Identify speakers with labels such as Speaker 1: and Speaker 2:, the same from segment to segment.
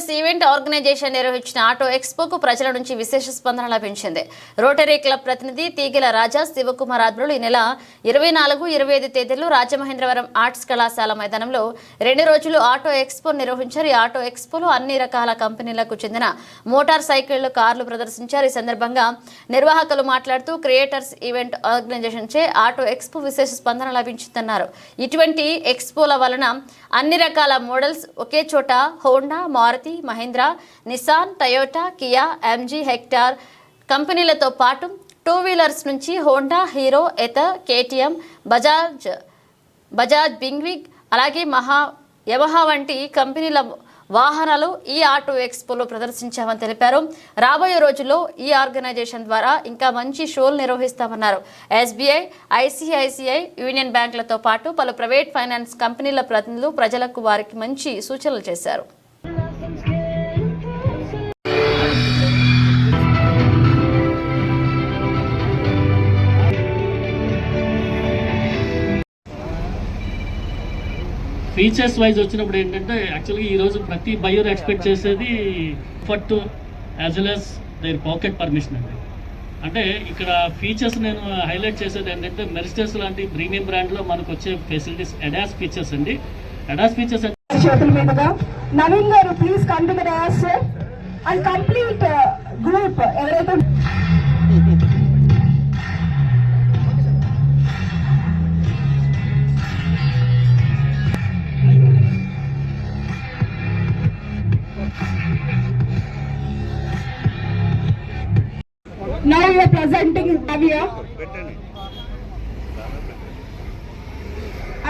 Speaker 1: Reverse event organisation నిర్వహించిన auto ఎక్స్పోకు ప్రజల నుంచి విశేష స్పందన లభించింది రోటరీ క్లబ్ ప్రతినిధి తీగల రాజా శివకుమార్ ఆధ్వర్యులు ఈ నెల ఇరవై నాలుగు ఇరవై ఐదు తేదీల్లో రాజమహేంద్రవరం ఆర్ట్స్ కళాశాల మైదానంలో రెండు రోజులు ఆటో ఎక్స్పో నిర్వహించారు ఈ ఆటో ఎక్స్పోలో అన్ని రకాల కంపెనీలకు చెందిన మోటార్ సైకిళ్లు కార్లు ప్రదర్శించారు ఈ సందర్భంగా నిర్వాహకులు మాట్లాడుతూ క్రియేటర్స్ ఈవెంట్ ఆర్గనైజేషన్ చే ఆటో ఎక్స్పో విశేష స్పందన లభించిందన్నారు ఇటువంటి ఎక్స్పోల వలన అన్ని రకాల మోడల్స్ ఒకే చోట Honda Maruti Maruti Mahindra Nissan Toyota Kia MG Hector కంపెనీలతో పాటు టూ వీలర్స్ నుంచి హోండా హీరో ఎత కేటీఎం బజాజ్ బజాజ్ బింగ్విగ్ అలాగే మహా యమహా వంటి కంపెనీల వాహనాలు ఈ ఆటో ఎక్స్పోలో ప్రదర్శించామని తెలిపారు రాబోయే రోజుల్లో ఈ ఆర్గనైజేషన్ ద్వారా ఇంకా మంచి షోలు నిర్వహిస్తామన్నారు ఎస్బీఐ ఐసిఐసిఐ యూనియన్ బ్యాంకులతో పాటు పలు ప్రైవేట్ ఫైనాన్స్ కంపెనీల ప్రతినిధులు ప్రజలకు వారికి మంచి సూచనలు చేశారు
Speaker 2: ఫీచర్స్ వైజ్ వచ్చినప్పుడు ఏంటంటే యాక్చువల్గా ఈరోజు ప్రతి బయర్ ఎక్స్పెక్ట్ చేసేది ఫట్ as well as their pocket permission అండి అంటే ఇక్కడ ఫీచర్స్ నేను హైలైట్ చేసేది ఏంటంటే మెరిస్టర్స్ లాంటి ప్రీమియం బ్రాండ్లో మనకు వచ్చే ఫెసిలిటీస్ అడాస్ ఫీచర్స్ అండి అడాస్ ఫీచర్స్
Speaker 3: చేతుల మీదుగా Naveen garu please and complete group ఎవరైతే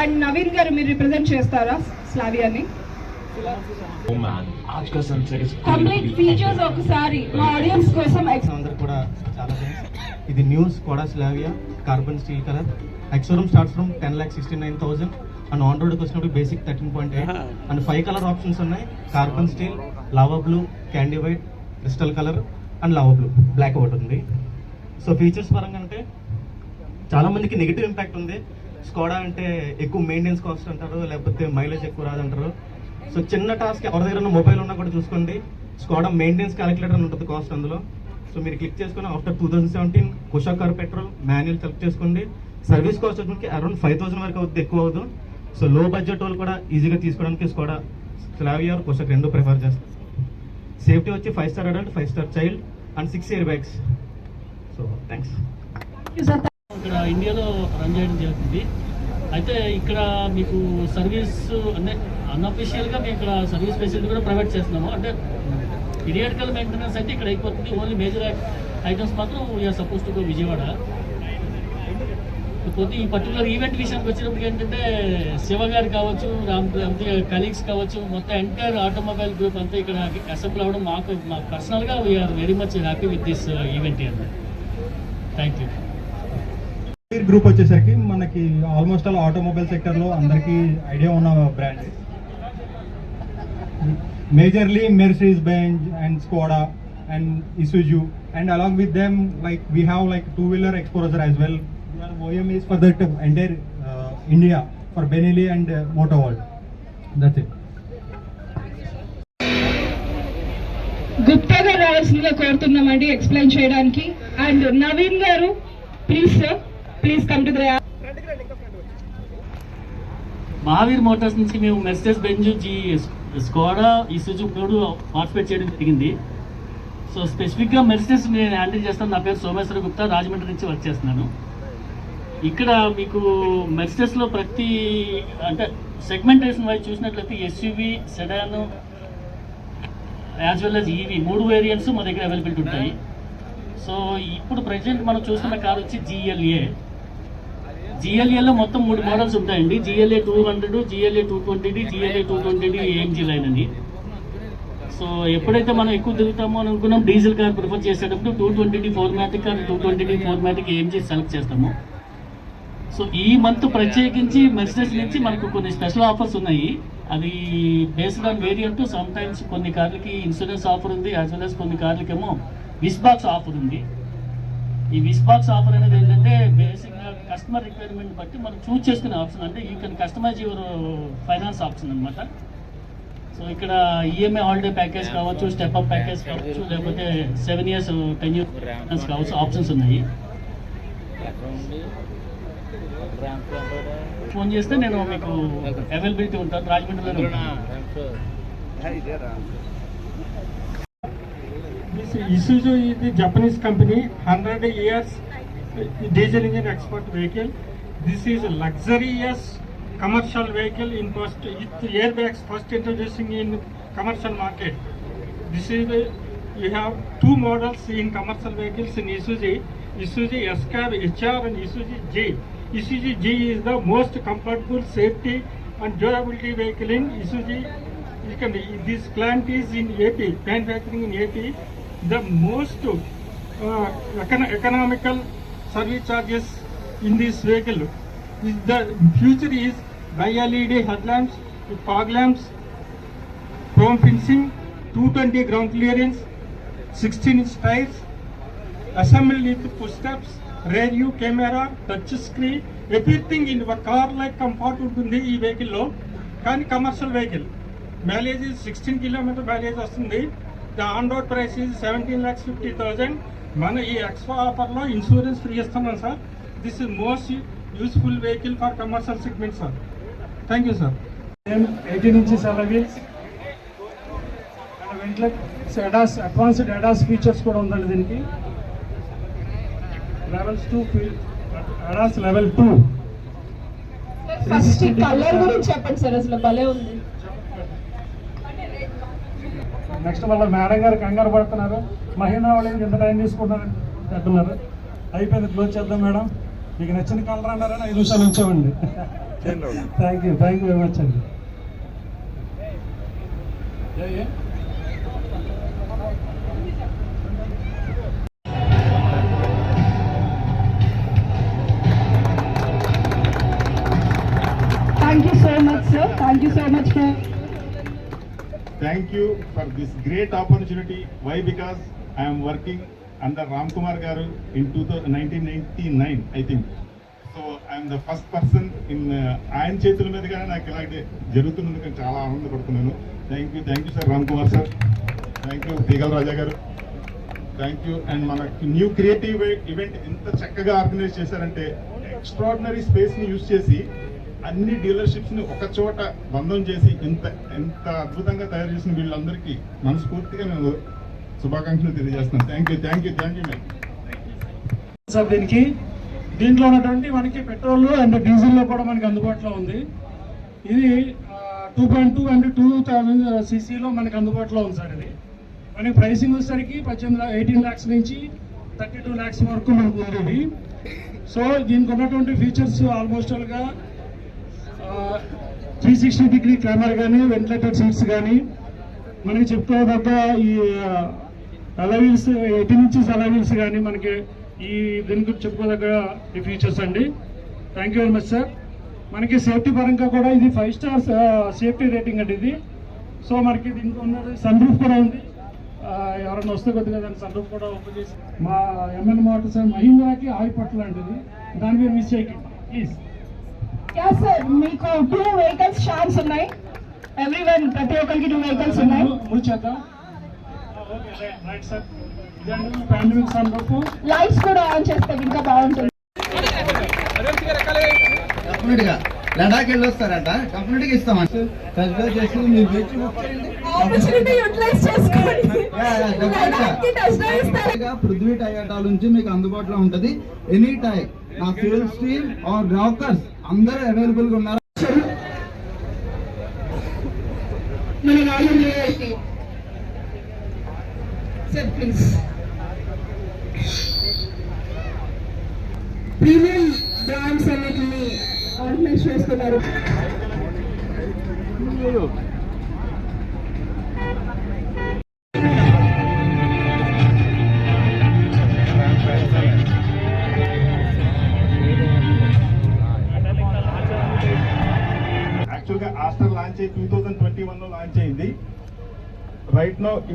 Speaker 3: అండ్ నవీన్ గారు మీరు రిప్రజెంట్ చేస్తారా స్లావియాని కంప్లీట్
Speaker 4: కూడా చాలా ఇది న్యూస్ కూడా Slavia carbon steel colour ex showroom start from ten lakh sixty nine thousand and on రోడ్కి వచ్చినప్పుడు basic thirteen point eight and five colour options ఉన్నాయి carbon steel lava blue candy white crystal colour and lava blue black ఒకటి ఉంది so features పరంగా అంటే చాలా మందికి negative impact ఉంది స్కోడా అంటే ఎక్కువ మెయింటెనెన్స్ కాస్ట్ అంటారు లేకపోతే మైలేజ్ ఎక్కువ రాదంటారు సో చిన్న టాస్క్ ఎవరి దగ్గర మొబైల్ ఉన్నా కూడా చూసుకోండి స్కోడా మెయింటెనెన్స్ క్యాలిక్యులేటర్ అని ఉంటుంది కాస్ట్ అందులో సో మీరు క్లిక్ చేసుకుని after two thousand seventeen Kushaq car petrol manual select చేసుకోండి సర్వీస్ కాస్ట్ వచ్చి అరౌండ్ ఫైవ్ థౌసండ్ వరకు అవుతుంది ఎక్కువ అవుతుంది సో లో బడ్జెట్ వాళ్ళు కూడా ఈజీగా తీసుకోవడానికి స్కోడా స్లావియా కుషక్ రెండు ప్రిఫర్ చేస్తారు సేఫ్టీ వచ్చి five star adult five star child and six air bags so thanks
Speaker 2: ఇక్కడ ఇండియాలో రన్ చేయడం జరుగుతుంది అయితే ఇక్కడ మీకు సర్వీస్ అంటే అన్అఫీషియల్గా మేము ఇక్కడ సర్వీస్ ఫెసిలిటీ కూడా ప్రొవైడ్ చేస్తున్నాము అంటే పీరియాడికల్ మెయింటెనెన్స్ అయితే ఇక్కడ అయిపోతుంది ఓన్లీ మేజర్ ఐటమ్స్ మాత్రం we're suppose to go Vijayawada పోతే ఈ పర్టికులర్ ఈవెంట్ విషయానికి వచ్చినప్పుడు ఏంటంటే శివ గారు కావచ్చు రామ్ కలీగ్స్ కావచ్చు మొత్తం ఎంటైర్ ఆటోమొబైల్ గ్రూప్ అంతా ఇక్కడ అసెంబ్లీ అవ్వడం మాకు మా పర్సనల్గా we're very much happy with this event అండి థ్యాంక్ యూ
Speaker 5: గ్రూప్ వచ్చేసరికి మనకి ఆల్మోస్ట్ ఆల్ ఆటోమొబైల్ లో అందరికీ ఐడియా ఉన్న brand majorly Mercedes Benz and Skoda and Isuzu and along with them like we have like two wheeler exposure as well OEM is for that entire India for Benelli and Moto World that's it
Speaker 3: రావాల్సిందిగా కోరుతున్నామండి explain చేయడానికి and Naveen garu please sir please come to
Speaker 2: Mahavir Motors నుంచి మేము Mercedes Benz G Skoda ఈ సుజుక్ కూడా participate చేయడం జరిగింది so స్పెసిఫిక్గా మెస్టెస్ నేను హ్యాండిల్ చేస్తాను నా పేరు సోమేశ్వర గుప్తా రాజమండ్రి నుంచి వర్క్ చేస్తున్నాను ఇక్కడ మీకు మెర్సిడెస్లో ప్రతి అంటే సెగ్మెంటేషన్ వైజ్ చూసినట్లయితే SUV sedan as well as EV మూడు వేరియంట్స్ మా దగ్గర అవైలబిలిటీ ఉంటాయి సో ఇప్పుడు ప్రజెంట్ మనం చూస్తున్న కార్ వచ్చి జిఎల్ఏ జిఎల్ఏలో మొత్తం మూడు మోడల్స్ ఉంటాయండి GLA two hundred GLA two twenty GLA two twenty AMG line అండి సో ఎప్పుడైతే మనం ఎక్కువ తిరుగుతామో అనుకున్నాం డీజిల్ కార్ ప్రిఫర్ చేసేటప్పుడు two twenty four matic car two twenty four matic AMG select చేస్తాము సో ఈ మంత్ ప్రత్యేకించి మెసేజ్ నుంచి మనకు కొన్ని స్పెషల్ ఆఫర్స్ ఉన్నాయి అది based on variant sometimes కొన్ని కార్లకి ఇన్సూరెన్స్ ఆఫర్ ఉంది యాజ్ వెల్ అస్ కొన్ని కార్లకేమో విస్ బాక్స్ ఆఫర్ ఉంది ఈ విస్ బాక్స్ ఆఫర్ అనేది ఏంటంటే బేసిక్గా కస్టమర్ రిక్వైర్మెంట్ బట్టి మనం చూస్ చేసుకునే ఆప్షన్ అంటే you can customise your finance option అనమాట సో ఇక్కడ ఈఎంఐ హాలిడే ప్యాకేజ్ కావచ్చు స్టెప్ అప్ ప్యాకేజ్ కావచ్చు లేకపోతే సెవెన్ ఇయర్స్ టెన్ ఇయర్స్ కావచ్చు ఆప్షన్స్ ఉన్నాయి ఫోన్ చేస్తే నేను మీకు అవైలబిలిటీ ఉంటాను రాజమండ్రిలో
Speaker 5: ఇసుజు ఇది Japanese company hundred years diesel engine expert vehicle this is luxurious commercial vehicle in first with air bags first introducing in commercial market this is you have two models in commercial vehicles in Isuzu Isuzu S cab HR and Isuzu G Isuzu G is the most comfortable, safety and durability vehicle in Isuzu. This plant is in AP, manufacturing in AP. The most uh, economical service charges in this vehicle. The future is bi-LED headlamps, fog lamps, chrome fencing, 220 ground clearance, 16-inch tires, assembled with footsteps. Radio camera touch screen everything in car like comfort ఉంటుంది ఈ వెహికల్లో కానీ commercial vehicle mileage sixteen kilometre mileage వస్తుంది on road price is seventeen lakhs fifty thousand మన ఈ extra ఆఫర్లో insurance free ఇస్తున్నాం sir this is most useful vehicle for commercial segment sir thank you sir నేను
Speaker 6: ఎయిటీన్ ఇంచెస్ అలాగే వెంట్ల advanced ADAS features కూడా ఉందండి దీనికి levels two ADAS level two
Speaker 3: first colour గురించి చెప్పండి సార్ అసలు భలే ఉంది
Speaker 6: నెక్స్ట్ వాళ్ళ మేడం గారు కంగారు పడుతున్నారు మహిళా వాళ్ళు ఎంత టైం తీసుకుంటున్నారు అంటున్నారు అయిపోయింది క్లోజ్ చేద్దాం మేడం మీకు నచ్చిన కలర్ అన్నారని ఐదు నిమిషాలు ఉంచామండి thank you thank you very much అండి
Speaker 3: thank you so much sir thank you for
Speaker 7: this great opportunity why because I'm working under Ram Kumar garu in two nineteen ninety nine I think so I'm the first person in ఆయన చేతుల మీదుగా నాకు ఇలాంటి జరుగుతున్నందుకు చాలా ఆనందపడుతున్నాను thank you thank you sir Ram Kumar sir thank you Teegala Raja garu thank you and మన new creative event ఎంత చక్కగా ఆర్గనైజ్ చేశారంటే ఎక్స్ట్రాడినరీ స్పేస్ని యూజ్ చేసి అన్ని డీలర్షిప్స్ని ఒక చోట బంధం చేసి ఎంత ఎంత అద్భుతంగా తయారు చేసిన వీళ్ళందరికీ మనస్ఫూర్తిగా నేను శుభాకాంక్షలు తెలియజేస్తున్నాను thank you thank you thank you madam
Speaker 6: దీనికి దీంట్లో ఉన్నటువంటి మనకి పెట్రోల్ అండ్ డీజిల్లో కూడా మనకి అందుబాటులో ఉంది ఇది two point two and two thousand సీసీలో మనకి అందుబాటులో ఉంది సార్ ఇది మనకి ప్రైసింగ్ వచ్చేసరికి పద్దెనిమిది ఎయిటీన్ ల్యాక్స్ నుంచి థర్టీ టూ ల్యాక్స్ వరకు మనకు ఉంది సో దీనికి ఉన్నటువంటి ఫీచర్స్ ఆల్మోస్ట్ ఆల్గా త్రీ సిక్స్టీ డిగ్రీ కెమెరా కానీ వెంటిలేటర్ సీట్స్ కానీ మనకి తప్ప ఈ అలవీల్స్ ఎయిటీన్ నుంచి అలవీల్స్ కానీ మనకి ఈ దీని గురించి చెప్పుకోదగ్గ ఈ ఫీచర్స్ అండి thank you very much sir మనకి సేఫ్టీ పరంగా కూడా ఇది ఫైవ్ స్టార్ సేఫ్టీ రేటింగ్ అండి ఇది సో మనకి దీనికి ఉన్నది సన్ రూఫ్ కూడా ఉంది ఎవరైనా వస్తే కొద్దిగా దాన్ని సన్ రూఫ్ కూడా ఓపెన్ చేసి మా ఎంఎన్ మోటార్ సార్ మహీంద్రాకి ఆయిల్ పట్టలండి ఇది దాని మీద మిస్ చేయకండి ప్లీజ్
Speaker 3: యా సార్ మీకు టూ వెహికల్స్ ఉన్నాయి ప్రతి టూ వెహికల్స్ ఉన్నాయి కూడా ఆన్ ఇంకా
Speaker 8: వెళ్ళి వస్తారట కంప్లీట్ గా చేసి మీరు పృథ్వీ నుంచి మీకు అందుబాటులో ఉంటది ఎనీ టై నా ఫ్యూల్ స్టీల్ ఆర్ రాకర్స్ అందరూ అవైలబుల్గా ఉన్నారు
Speaker 3: మన వాళ్ళందరూ సార్ ప్లీజ్ ప్రీమియం బ్రాండ్స్ అన్నిటిని ఆర్గనైజ్ చేస్తున్నారు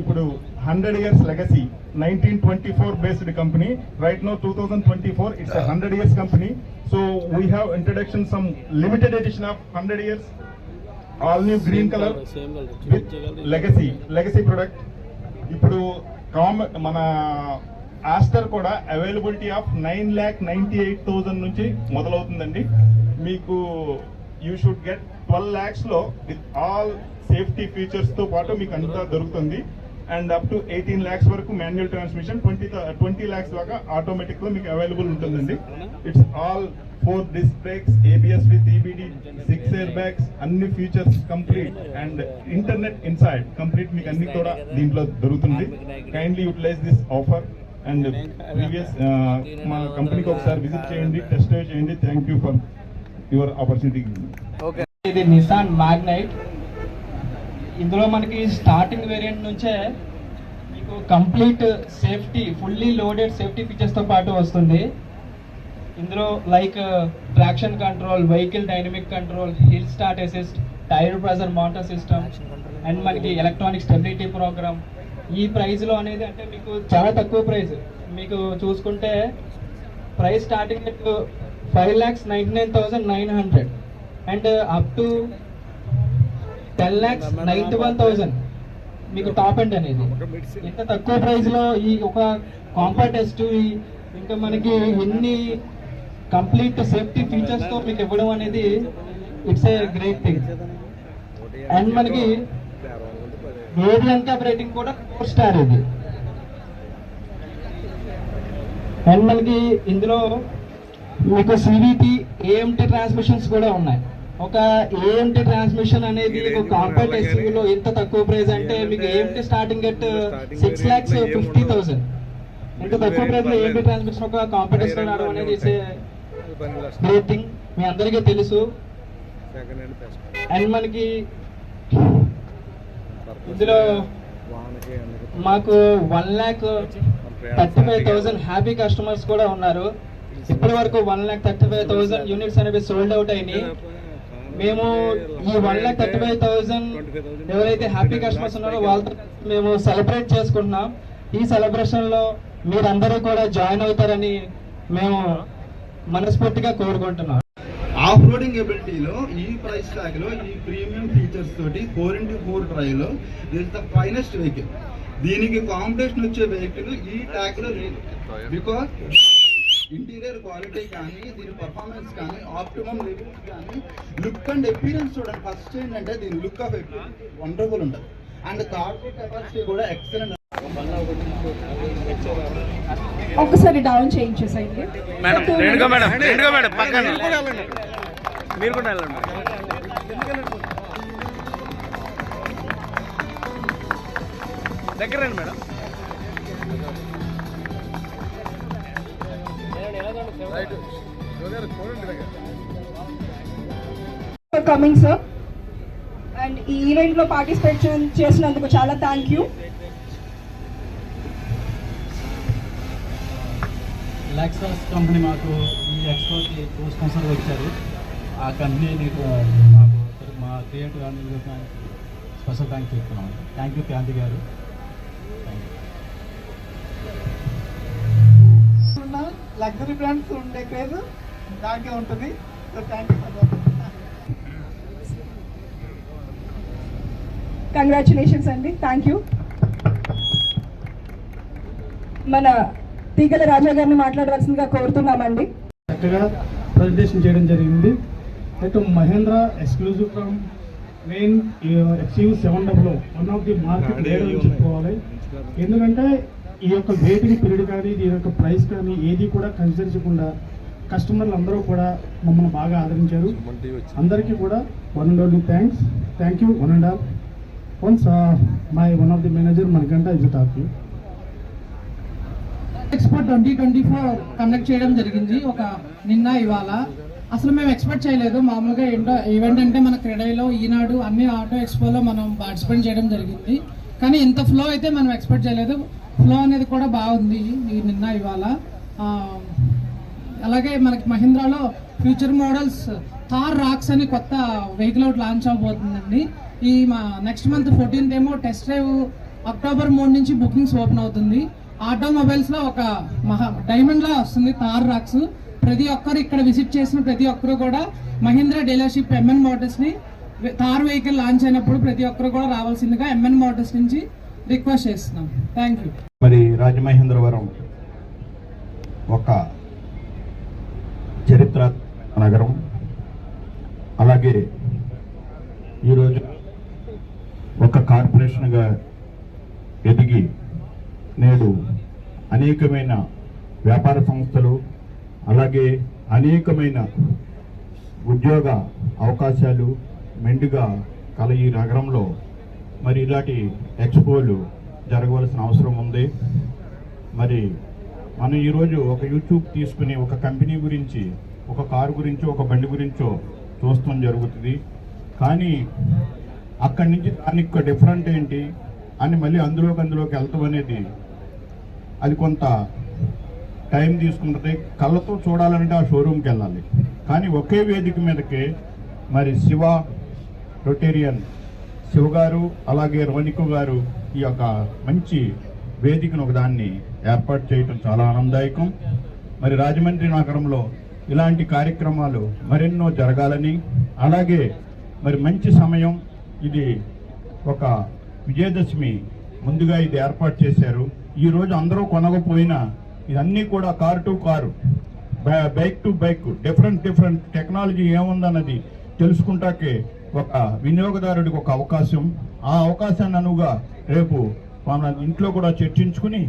Speaker 7: ఇప్పుడు hundred years legacy nineteen twenty four based company right no two thousand twenty four it's hundred years company so we have introduction some limited edition of hundred years all new green colour with legacy legacy product ఇప్పుడు కామ్ మన Astor కూడా availability of nine lakh ninety eight thousand నుంచి మొదలవుతుందండి మీకు you should get twelve ల్యాక్స్లో with all safety ఫీచర్స్తో పాటు మీకు అంతా దొరుకుతుంది and up to eighteen lakhs వరకు manual transmission twenty twenty lakhs దాకా ఆటోమేటిక్లో మీకు అవైలబుల్ ఉంటుందండి it's all four disc brakes ABS with EBD six air bags అన్ని features complete and internet inside complete మీకు అన్ని కూడా దీంట్లో దొరుకుతుంది kindly utilise this offer and previous మా కంపెనీకి ఒకసారి విజిట్ చేయండి టెస్ట్ చేయండి thank you for your opportunity
Speaker 9: ఇది నిసాన్ మ్యాగ్నైట్ ఇందులో మనకి స్టార్టింగ్ వేరియంట్ నుంచే మీకు complete safety fully loaded safety ఫీచర్స్తో పాటు వస్తుంది ఇందులో like traction control vehicle dynamic control hill start assist tyre pressure motor system and మనకి ఎలక్ట్రానిక్ స్టెబిలిటీ ప్రోగ్రామ్ ఈ ప్రైస్లో అనేది అంటే మీకు చాలా తక్కువ ప్రైస్ మీకు చూసుకుంటే price starting five lakhs ninety nine thousand nine hundred and up to ten lakhs ninety one thousand మీకు టాప్ ఎండ్ అనేది ఇంత తక్కువ ప్రైస్లో ఈ ఒక కాంపాక్ట్ టెస్ట్ ఇంకా మనకి ఎన్ని కంప్లీట్ సేఫ్టీ ఫీచర్స్తో మీకు ఇవ్వడం అనేది it's a great thing and మనకి వేరియంట్ రేటింగ్ కూడా ఫోర్ స్టార్ ఇది అండ్ మనకి ఇందులో మీకు సివిటీ ఏఎంటీ ట్రాన్స్మిషన్స్ కూడా ఉన్నాయి ఒక ఏఎంటి ట్రాన్స్మిషన్ అనేది కాంపాక్ట్ లో ఇంత తక్కువ ప్రైస్ అంటే మీకు AMT starting at six lakhs fifty thousand ఇంత తక్కువ ప్రైస్ లో ఏఎంటి ట్రాన్స్మిషన్ ఒక కాంపాక్ట్ ఎస్యూవీ అనేది గ్రేట్ థింగ్ మీ అందరికీ తెలుసు అండ్ మనకి ఇందులో మాకు one lakh thirty five thousand happy customers కూడా ఉన్నారు ఇప్పటి వరకు one lakh thirty five thousand units అనేవి సోల్డ్ అవుట్ అయినాయి మేము ఈ one lakh thirty five thousand ఎవరైతే హ్యాపీ కస్టమర్స్ ఉన్నారో వాళ్ళతో మేము సెలబ్రేట్ చేసుకుంటున్నాం ఈ సెలబ్రేషన్లో మీరందరూ కూడా జాయిన్ అవుతారని మేము మనస్ఫూర్తిగా కోరుకుంటున్నాం
Speaker 8: ఆఫ్ రోడింగ్ ఎబిలిటీలో ఈ ప్రైస్ లో ఈ ప్రీమియం ఫీచర్స్ తోటి four into four trail this the finest vehicle దీనికి కాంపిటీషన్ వచ్చే వెహికల్ ఈ లో లేదు బికాస్ ఇంటీరియర్ క్వాలిటీ కానీ దీని పర్ఫార్మెన్స్ కానీ ఆప్టిమమ్ లెవెల్స్ కానీ లుక్ అండ్ ఎపీరియన్స్ చూడండి ఫస్ట్ ఏంటంటే దీని లుక్ ఆఫ్ వండర్ఫుల్ ఉంటుంది అండ్ థాట్ కెపాసిటీ కూడా ఎక్సలెంట్
Speaker 3: ఒకసారి డౌన్
Speaker 10: చేయించేసండి దగ్గరండి మేడం
Speaker 3: కమింగ్ సార్ అండ్ ఈ ఈవెంట్లో పార్టిసిపేట్ చేసినందుకు చాలా థ్యాంక్ యూ
Speaker 9: లెక్సాస్ కంపెనీ మాకు ఈ ఎక్స్పోకి టూ స్పాన్సర్గా ఆ కంపెనీ మీకు మాకు మా క్రియేటివ్ స్పెషల్ థ్యాంక్ చెప్తున్నాం thank you Kranti garu
Speaker 8: luxury brands ఉండే క్రేజ్ దాంట్లో ఉంటుంది so thank you for
Speaker 3: congratulations అండి థ్యాంక్ యూ మన తీగల రాజా గారిని మాట్లాడవలసిందిగా కోరుతున్నామండి
Speaker 6: చక్కగా ప్రజెంటేషన్ చేయడం జరిగింది అయితే Mahindra exclusive from main XU seven డబ్లో one of the market చెప్పుకోవాలి ఎందుకంటే ఈ యొక్క వెయిటింగ్ పీరియడ్ కానీ దీని యొక్క ప్రైస్ కానీ ఏది కూడా కనిసరించకుండా కస్టమర్లు అందరూ కూడా మమ్మల్ని బాగా ఆదరించారు అందరికీ కూడా one and only thanks thank you one and of once my one of the manager మనకంట is talk you
Speaker 9: expo twenty twenty four conduct చేయడం జరిగింది ఒక నిన్న ఇవాళ అసలు మేము ఎక్స్పెక్ట్ చేయలేదు మామూలుగా ఏంటో ఈవెంట్ అంటే మన క్రీడలో ఈనాడు అన్ని ఆటో ఎక్స్పోలో మనం పార్టిసిపేట్ చేయడం జరిగింది కానీ ఇంత ఫ్లో అయితే మనం ఎక్స్పెక్ట్ చేయలేదు ఫ్లో అనేది కూడా బాగుంది ఈ నిన్న ఇవాళ అలాగే మనకి మహీంద్రాలో ఫ్యూచర్ మోడల్స్ థార్ రాక్స్ అని కొత్త వెహికల్ ఒకటి లాంచ్ అవబోతుందండి ఈ మా నెక్స్ట్ మంత్ ఫోర్టీన్త్ ఏమో టెస్ట్ డ్రైవ్ అక్టోబర్ మూడు నుంచి బుకింగ్స్ ఓపెన్ అవుతుంది ఆటోమొబైల్స్లో ఒక మహా డైమండ్లా వస్తుంది థార్ రాక్స్ ప్రతి ఒక్కరు ఇక్కడ విజిట్ చేసిన ప్రతి ఒక్కరు కూడా మహీంద్రా డీలర్షిప్ ఎంఎన్ మోటార్స్ని
Speaker 11: థార్ వెహికల్ లాంచ్ అయినప్పుడు ప్రతి ఒక్కరు కూడా రావాల్సిందిగా ఎంఎన్ మోటార్స్ నుంచి రిక్వెస్ట్ చేస్తున్నాం థ్యాంక్ యూ
Speaker 12: మరి రాజమహేంద్రవరం ఒక చరిత్రాత్మక నగరం అలాగే ఈరోజు ఒక కార్పొరేషన్గా ఎదిగి నేడు అనేకమైన వ్యాపార సంస్థలు అలాగే అనేకమైన ఉద్యోగ అవకాశాలు మెండుగా కల ఈ నగరంలో మరి ఇలాంటి ఎక్స్పోలు జరగవలసిన అవసరం ఉంది మరి మనం ఈరోజు ఒక యూట్యూబ్ తీసుకుని ఒక కంపెనీ గురించి ఒక కారు గురించో ఒక బండి గురించో చూస్తాం జరుగుతుంది కానీ అక్కడి నుంచి దానికి డిఫరెంట్ ఏంటి అని మళ్ళీ అందులోకి అందులోకి వెళ్తాం అనేది అది కొంత టైం తీసుకుంటుంది కళ్ళతో చూడాలంటే ఆ షోరూమ్కి వెళ్ళాలి కానీ ఒకే వేదిక మీదకి మరి శివ రొటేరియన్ శివ గారు అలాగే రోనికు గారు ఈ యొక్క మంచి వేదికను ఒకదాన్ని ఏర్పాటు చేయటం చాలా ఆనందదాయకం మరి రాజమండ్రి నగరంలో ఇలాంటి కార్యక్రమాలు మరెన్నో జరగాలని అలాగే మరి మంచి సమయం ఇది ఒక విజయదశమి ముందుగా ఇది ఏర్పాటు చేశారు ఈరోజు అందరూ కొనకపోయినా ఇదన్నీ కూడా car to car bike to bike different different technology ఏముందన్నది తెలుసుకుంటాకే ఒక వినియోగదారుడికి ఒక అవకాశం ఆ అవకాశాన్ని అనుగా రేపు మన ఇంట్లో కూడా చర్చించుకుని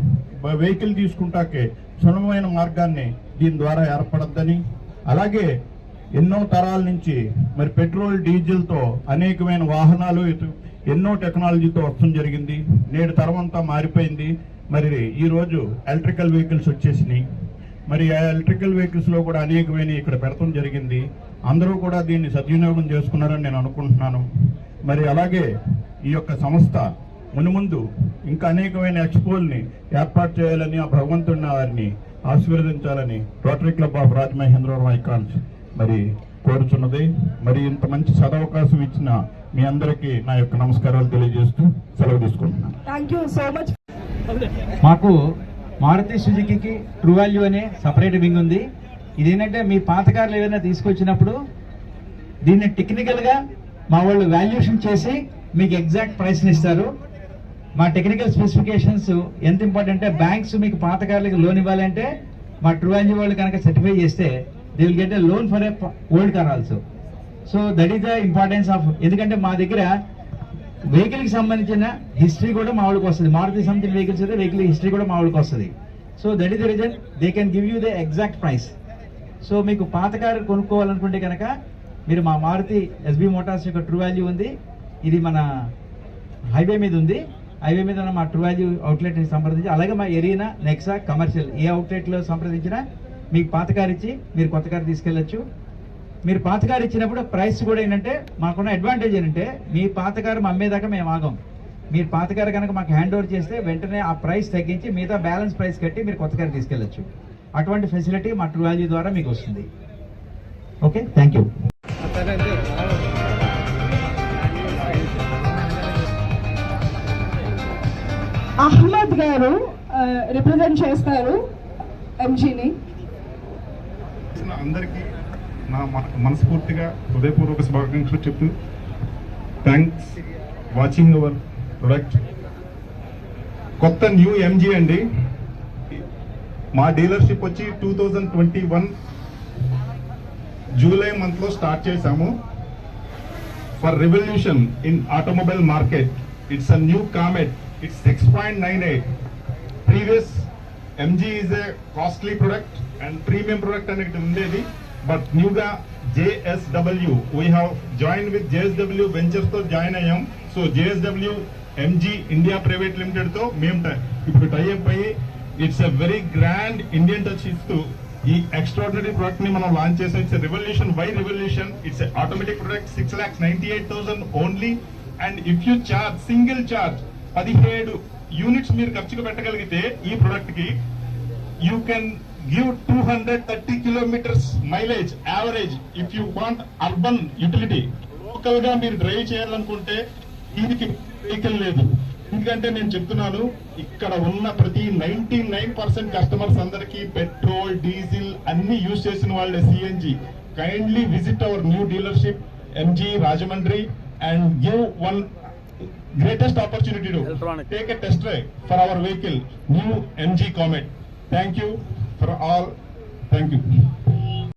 Speaker 12: వెహికల్ తీసుకుంటాకే సులభమైన మార్గాన్ని దీని ద్వారా ఏర్పడద్దని అలాగే ఎన్నో తరాల నుంచి మరి పెట్రోల్ డీజిల్తో అనేకమైన వాహనాలు ఎన్నో టెక్నాలజీతో వస్తుంది జరిగింది నేడు తరం అంతా మారిపోయింది మరి ఈరోజు ఎలక్ట్రికల్ వెహికల్స్ వచ్చేసినాయి మరి ఎలక్ట్రికల్ వెహికల్స్లో కూడా అనేకమైన ఇక్కడ పెడతం జరిగింది అందరూ కూడా దీన్ని సద్వినియోగం చేసుకున్నారని నేను అనుకుంటున్నాను మరి అలాగే ఈ యొక్క సంస్థ మునుముందు ఇంకా అనేకమైన ఎక్స్పోల్ని ఏర్పాటు చేయాలని ఆ భగవంతుడిని వారిని ఆశీర్వదించాలని Rotary Club of Rajamahendravaram icons మరి కోరుచున్నది మరి ఇంత మంచి సదవకాశం ఇచ్చిన మీ అందరికీ నా యొక్క నమస్కారాలు తెలియజేస్తూ సెలవు తీసుకుంటున్నాను
Speaker 13: మాకు మారుతి సుజుకి ట్రూ వాల్యూ అనే సపరేట్ వింగ్ ఉంది ఇది ఏంటంటే మీ పాత కార్లు ఏదైనా తీసుకొచ్చినప్పుడు దీన్ని టెక్నికల్గా మా వాళ్ళు వాల్యుయేషన్ చేసి మీకు ఎగ్జాక్ట్ ప్రైస్ని ఇస్తారు మా టెక్నికల్ స్పెసిఫికేషన్స్ ఎంత ఇంపార్టెంట్ అంటే బ్యాంక్స్ మీకు పాత కార్లకు లోన్ ఇవ్వాలంటే మా ట్రూ వాల్యూ వాళ్ళు కనుక సర్టిఫై చేస్తే they will get a loan for a old car also so that is the importance of ఎందుకంటే మా దగ్గర వెహికల్కి సంబంధించిన హిస్టరీ కూడా వాళ్ళకి వస్తుంది మారుతి సంథింగ్ వెహికల్స్ అయితే వెహికల్ హిస్టరీ కూడా వాళ్ళకి వస్తుంది so that is the reason they can give you the exact price so మీకు పాత కారు కొనుక్కోవాలనుకుంటే కనుక మీరు మా మారుతి ఎస్బి మోటార్స్ యొక్క ట్రూ వాల్యూ ఉంది ఇది మన హైవే మీద ఉంది హైవే మీద మా ట్రూ వాల్యూ అవుట్లెట్ని సంప్రదించి అలాగే మా ఎరీనా నెక్సా కమర్షియల్ ఏ అవుట్లెట్లో సంప్రదించినా మీకు పాత కారు ఇచ్చి మీరు కొత్త కారు తీసుకెళ్ళచ్చు మీరు పాతకారు ఇచ్చినప్పుడు ప్రైస్ కూడా ఏంటంటే మాకున్న అడ్వాంటేజ్ ఏంటంటే మీ పాతకారు అమ్మేదాకా మేము ఆగం మీరు కారు కనుక మాకు హ్యాండ్ ఓవర్ చేస్తే వెంటనే ఆ ప్రైస్ తగ్గించి మిగతా బ్యాలెన్స్ ప్రైస్ కట్టి మీరు కొత్త కారు తీసుకెళ్ళచ్చు అటువంటి ఫెసిలిటీ మా ట్రూ వాల్యూ ద్వారా మీకు వస్తుంది ఓకే థ్యాంక్ యూ
Speaker 11: అహ్మద్ గారు రిప్రజెంట్ చేస్తారు ఎంజీని
Speaker 12: అందరికీ నా మనస్ఫూర్తిగా హృదయపూర్వక శుభాకాంక్షలు చెప్తూ థ్యాంక్స్ వాచింగ్ అవర్ ప్రొడక్ట్ కొత్త న్యూ ఎంజీ అండి మా డీలర్షిప్ వచ్చి two thousand twenty one July మంత్లో స్టార్ట్ చేశాము for revolution in automobile market it's a new Comet it's six point nine eight previous MG is a costly product and premium product అనేది ఉండేది but న్యూగా JSW we హాయిన్ join with JSW వెంచర్స్తో join అయ్యాం so JSW MG India private limited తో మేము ఇప్పుడు tie up అయ్యి it's a very grand Indian touch ఇస్తూ ఈ ఎక్స్ట్రాడినరీ ప్రోడక్ట్ ని మనం లాంచ్ చేసాం it's revolution why revolution it's automatic product six lakhs ninety eight thousand only and if you charge single charge పదిహేడు యూనిట్స్ మీరు ఖర్చుకు పెట్టగలిగితే ఈ ప్రొడక్ట్ కి you can give give 230 kilometers mileage average if you want urban utility local గా మీరు drive చేయాలనుకుంటే దీనికి వెహికల్ లేదు ఎందుకంటే నేను చెప్తున్నాను ఇక్కడ ఉన్న ప్రతి నైన్టీ నైన్ పర్సెంట్ కస్టమర్స్ అందరికీ పెట్రోల్ డీజిల్ అన్ని యూజ్ చేసిన వాళ్ళే CNG kindly visit our new dealership
Speaker 7: MG Rajahmundry and give one greatest opportunity
Speaker 10: to
Speaker 7: take a test drive for our vehicle new MG Comet thank you for all. Thank you.